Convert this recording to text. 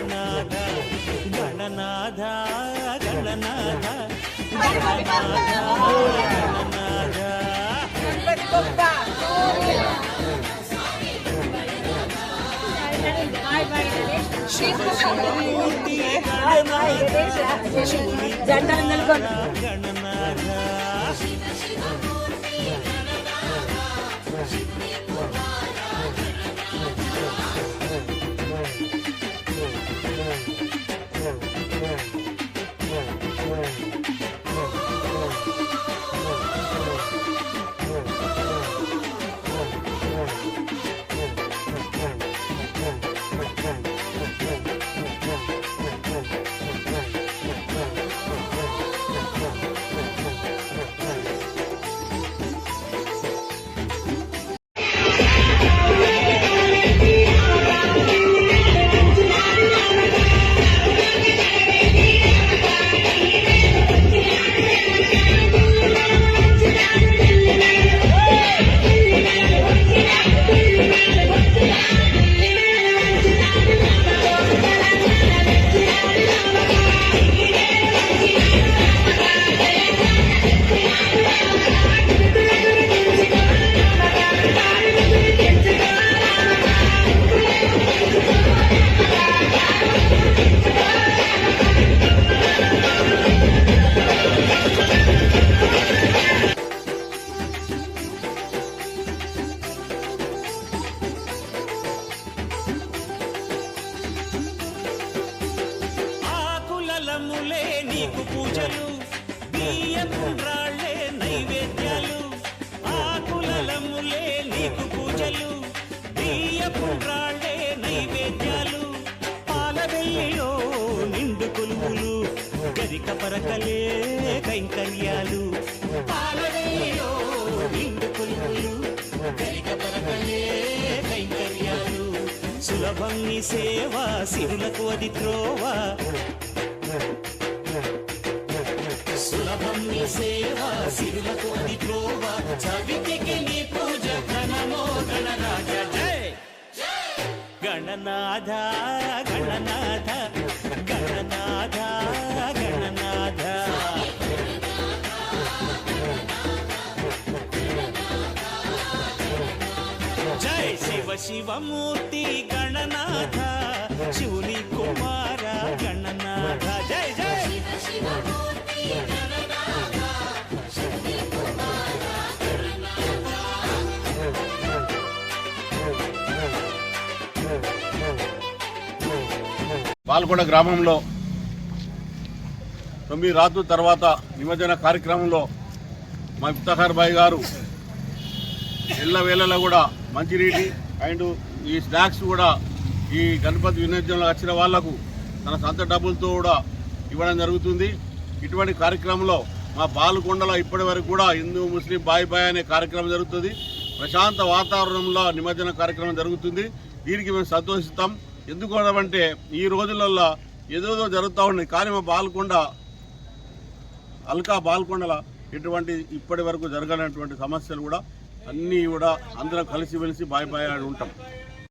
గణనాథ గణనాథ గణనాథ గణనాథ గణనాథ గణపతి ఆకులలములే నీకు పూజలు బియ్యపు రాళ్ళే నైవేద్యాలు ఆకులలములే నీకు పూజలు బియ్యపు రాళ్ళే నైవేద్యాలు పాలవెల్లిలో నిండు కొలువులు గరిక పరకలే కైంకర్యాలు. పాలవెల్లిలో నిండు కొలువులు గరిక పరకలే కైంకర్యాలు. సులభం నీ సేవ సిరులకు అది త్రోవ సులభం నీ సేవ సిరులకు అది త్రోవ చవితికి నీ పూజ ఘనమో గణరాజ గణనాథ గణనాథ గణనాథ గణనాథ జై శివ శివమూర్తి గణనాథ పాల్గొండ గ్రామంలో తొమ్మిది రాత్రుల తర్వాత నిమజ్జన కార్యక్రమంలో మా ఇఫ్తహార్ బాయ్ గారు ఎల్లవేళలలో కూడా మంచినీటి అండ్ ఈ స్నాక్స్ కూడా ఈ గణపతి వినియోజనంలో వచ్చిన వాళ్ళకు తన సొంత డబ్బులతో కూడా ఇవ్వడం జరుగుతుంది. ఇటువంటి కార్యక్రమంలో మా పాల్గొండలో ఇప్పటి వరకు కూడా హిందూ ముస్లిం బాయ్ బాయ్ అనే కార్యక్రమం జరుగుతుంది. ప్రశాంత వాతావరణంలో నిమజ్జన కార్యక్రమం జరుగుతుంది. దీనికి మేము సంతోషిస్తాం. ఎందుకు అంటే ఈ రోజులలో ఏదోదో జరుగుతూ ఉన్నాయి కానీ మా బాల్కొండ అల్కా బాల్కొండల ఇటువంటి ఇప్పటి వరకు జరగనటువంటి సమస్యలు కూడా అన్నీ కూడా అందరం కలిసిమెలిసి బాయ్ బాయ్ అని ఉంటాం.